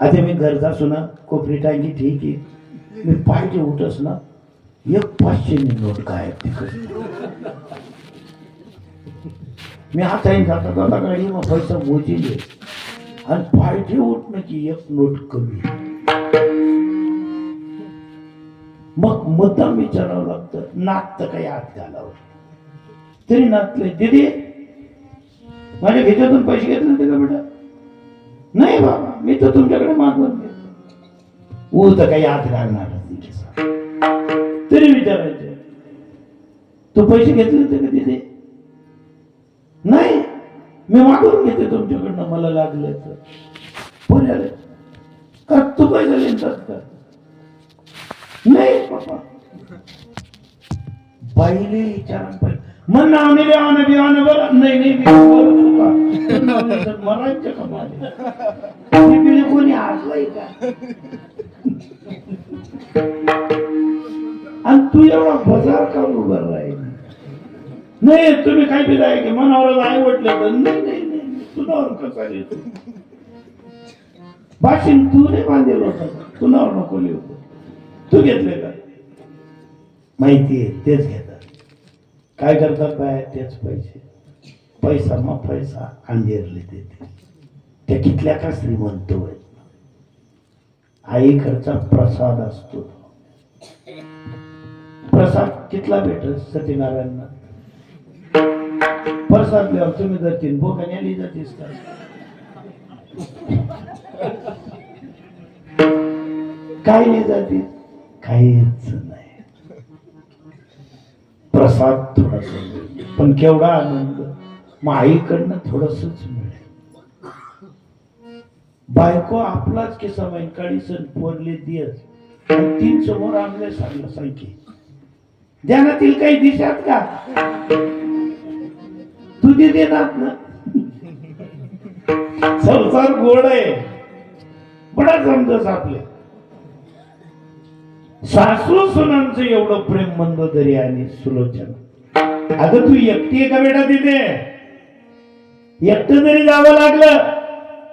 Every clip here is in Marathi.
आता मी घरचा सुना कोपरी टांगी ठीक आहे. मी पाहिजे उठस ना एक पाचशे नोट काय तिकडे. मी आता जाता जाता गाडी मग पैसा मोजिले आणि पाहिजे उठणं की एक नोट कमी. मग मुद्दाम विचारावं लागतं नात काही आत घालावं. तरी नातले दिदी माझ्या खिशातून पैसे घेतले होते का बेटा? नाही बाबा मी तर तुमच्याकडे मागवून घेतो. ऊ तर काही आत घालणार तरी विचारायचे. तू पैसे घेतले होते का तिथे? नाही मी मागवून घेते तुमच्याकडनं मला लागले तर पुण्याला का तू पैसे लिहितात का? नाही बाबा पहिले विचारा पाहिजे मन नाव नाही लिहावं बिहावं बरं. नाही नाही मी बोलत होता. तू नाव नाही तर मरायचं का माझे? मी बिले कोणी हसलाय का? आणि तू एवढा बाजार का उभं राहील. नाही तुम्ही काय बी आहे की मनावर आई वाटले तर नाही नाही नाही तुनावर कसा लिहितो भाषण तू नाही बांधलेलं होतं. तुनावर नको लिहू. तू घेतले का? माहिती आहे तेच घ्या काय करतात बाय तेच पैसे. पैसा मग पैसा अंधेरले देते. त्या कितल्या का श्रीमंत होत आईकडचा प्रसाद असतो. प्रसाद कितला भेटल सत्यनारायणना? प्रसाद लिहावर तुम्ही जर तीन बोकाने आली जातीस का? काय नाही जातील काहीच नाही. प्रसाद थोडासा पण केवढा आनंद? मग आईकडनं थोडस मिळेल. बायको आपलाच किस्सा माहीत सण पोरले दिस तीन समोर आणले सांगलं सांगे ध्यानातील काही दिशात का? तू दे देणार ना? संसार गोड आहे. बडा समजस आपले सासू सुनांचं एवढं प्रेम मंदोदरी आणि सुलोचना. अगं तू एकटी एका का बेटा तिथे? एकटं जरी जावं लागलं.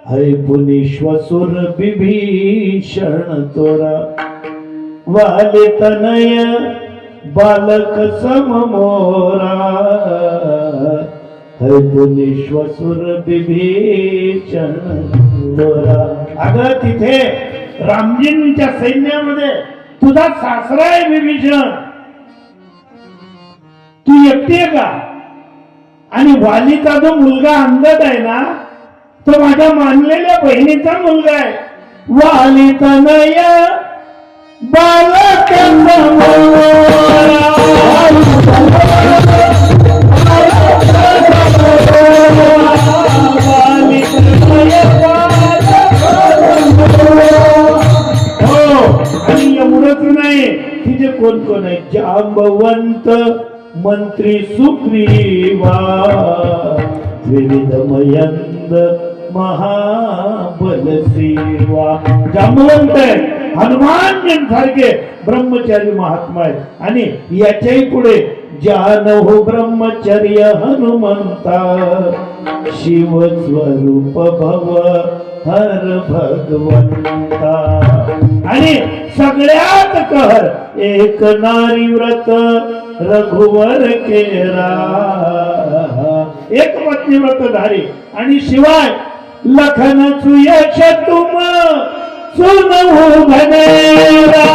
हरे पुनेश्वसुर बिभीषण तोरा. वाले तनय बालक सम मोरा पुनेश्वसुर बिभीषण तोरा. अगं तिथे रामजींच्या सैन्यामध्ये तुझा सासरा आहे विभीषण तू एकटी आहे का? आणि वालीचा जो मुलगा अंगद आहे ना तो माझ्या मानलेल्या बहिणीचा मुलगा आहे. वालीचा तनय बालक नाही तिथे कोण कोण आहेत? जांबवंत मंत्री सुग्रीवा विविध मयंद महाबल सेवा जांबवंत आहे हनुमान सारखे ब्रह्मचारी महात्मा आहेत. आणि याच्याही पुढे जान हो ब्रह्मचर्य हनुमंता शिव स्वरूप भव हर भगवंता. आणि सगळ्यात कहर एक नारी व्रत रघुवर केरा. एक पत्नी व्रतधारी आणि शिवाय लखन सुयश तुम सुनहु भनेरा.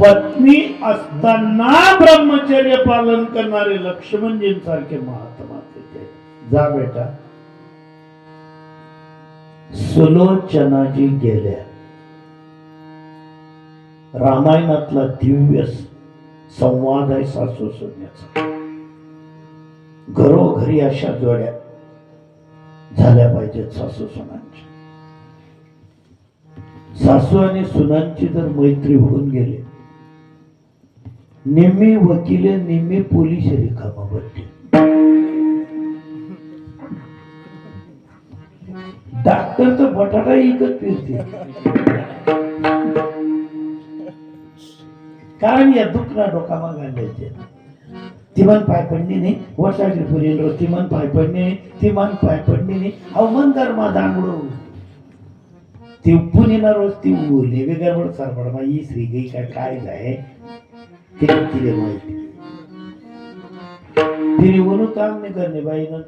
पत्नी असताना ब्रह्मचर्य पालन करणारे लक्ष्मणजींसारखे महात्मा तिथे. जा बेटा. सुलोचनाजी गेल्या. रामायणातला दिव्य संवाद आहे सासू सोन्याचा. घरोघरी अशा जोड्या झाल्या पाहिजेत सासू सुनांच्या सासू आणि सुनांची जर मैत्री होऊन गेली निम्मे वकील निम्मे पोलीस रिकामा बट्टी डॉक्टर तर बटाटा इकत फिरते कारण या दुखना डोकामा घालायचे. तिमान पाय पडणे नाही वर्षाची पुरेल तिमान पाय पडणे नाही तिमान पाय पडणे नाही. अहो मन मा दांगडो. ती उपून येणार रोज ती उरली. गडबड सरपड मा ही श्री गई काय काय जाय. ते तिले माहिती तिने म्हणून काम नाही करणे बाईनं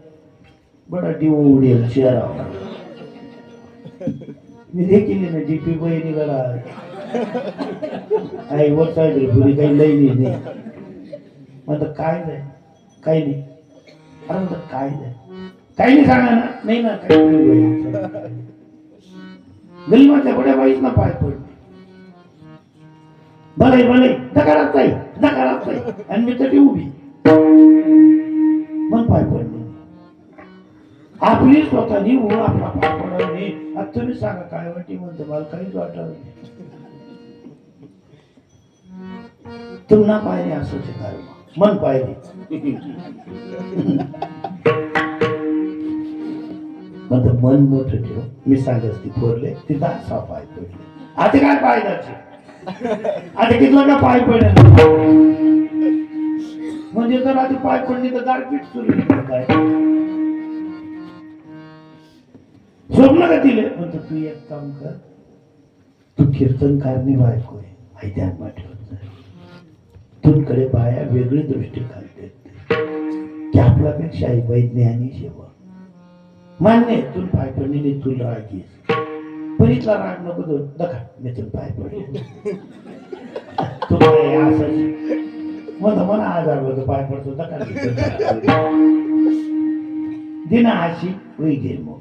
बडा डिओ उडेल शहरावर मी हे केली ना डीपी बहिणी गडा आई वर साईड पुरी काही लई नाही म्हणतं काय नाही काही नाही अरे म्हणतं काय नाही काही नाही सांगा ना नाही ना काही गलिमाच्या बड्या बाईच ना पाय पड भले भले नकारात नाही. दकारात आणि मी तरी उभी. मग पाय पडले. आपली स्वतःनी ऊळ आपला पाय पडणार नाही. आता तुम्ही सांगा काय वाटते? म्हणतो मला काहीच वाटत नाही. तुम्हाला पाहिजे असं काय? मन पाहिजे माझं मन मोठं ठेव. मी सांगत ती फोरले तिथं असा पाय पडले. आता काय पायदाचे आता कितला का पाय पडेल? म्हणजे जर आधी पाय पडली तर गारपीट सुरू आहे काय? झोपलं का तिले? म्हणतो तू एक काम कर तू कीर्तनकारनी बायको आहे आई ध्यान ठेवत जा. तुमकडे बाया वेगळी दृष्टी घालते की आपल्यापेक्षा आई वैज्ञानिक सेवा मान्य तू पाय पडली तुला राग येईल राग नको तो नका मी तुला पाय पडतो तू काय असं मला आजार होतो पाय पडतो. नका दिना अशी होई गेल मग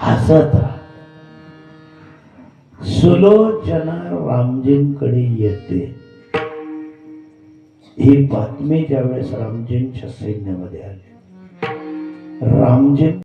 हसत सुलोचना रामजींकडे येते. ही बातमी ज्यावेळेस रामजींच्या सैन्यामध्ये आली. रामजी